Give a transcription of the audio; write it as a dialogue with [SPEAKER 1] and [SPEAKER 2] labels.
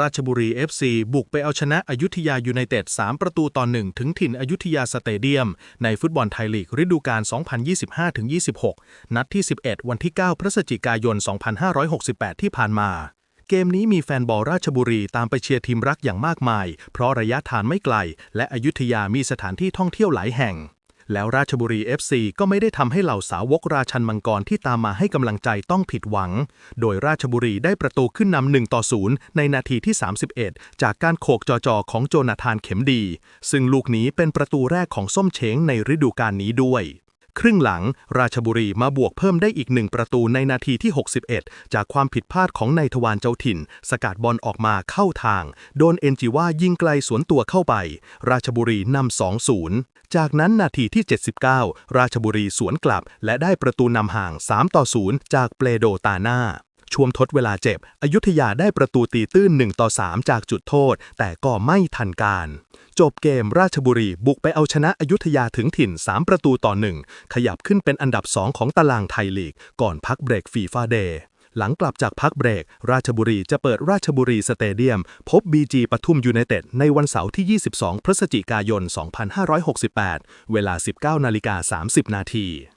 [SPEAKER 1] ราชบุรี FC บุกไปเอาชนะอยุธยายูไนเต็ด 3 ประตูต่อ 1 ถึงถิ่นอยุธยาสเตเดียม ในฟุตบอลไทยลีกฤดูกาล 2025-26 นัดที่ 11 วันที่ 9 พฤศจิกายน 2568 ที่ผ่านมาเกมนี้มีแฟนบอลราชบุรีตามไปเชียร์ทีมรักอย่างมากมาย เพราะระยะทางไม่ไกล และอยุธยามีสถานที่ท่องเที่ยวหลายแห่ง แล้วราชบุรี FC ก็ไม่ได้ทำให้เหล่าสาวกราชันมังกรที่ตามมาให้กำลังใจต้องผิดหวัง โดยราชบุรีได้ประตูขึ้นนำหนึ่งต่อศูนย์ในนาทีที่ 31 จากการโขกจอจอของโจนาธานเข็มดี ซึ่งลูกนี้เป็นประตูแรกของส้มเช้งในฤดูกาลนี้ด้วย ครึ่งหลัง ราชบุรีมาบวกเพิ่มได้อีกหนึ่งประตูในนาทีที่ 61 จากความผิดพลาดของนายทวารเจ้าถิ่น สกัดบอลออกมาเข้าทาง โดนเอ็นจิว่ายิงไกลสวนตัวเข้าไป ราชบุรีนำ 2-0 จากนั้นนาทีที่ 79 ราชบุรีสวนกลับ และได้ประตูนำห่าง3ต่อ0จากเปเลโดตาน่า ช่วงทดเวลาเจ็บ อยุธยาได้ประตูตีตื้น 1 ต่อ 3 จากจุดโทษ แต่ก็ไม่ทันการ จบเกมราชบุรีบุกไปเอาชนะอยุธยาถึงถิ่น 3 ประตูต่อ 1 ขยับขึ้นเป็นอันดับ 2 ของตารางไทยลีก ก่อนพักเบรกฟีฟาเดย์หลังกลับจากพักเบรก ราชบุรีจะเปิดราชบุรีสเตเดียม พบ BG ปทุมยูไนเต็ดในวันเสาร์ที่ 22 พฤศจิกายน 2568 เวลา 19นาฬิกา30 นาที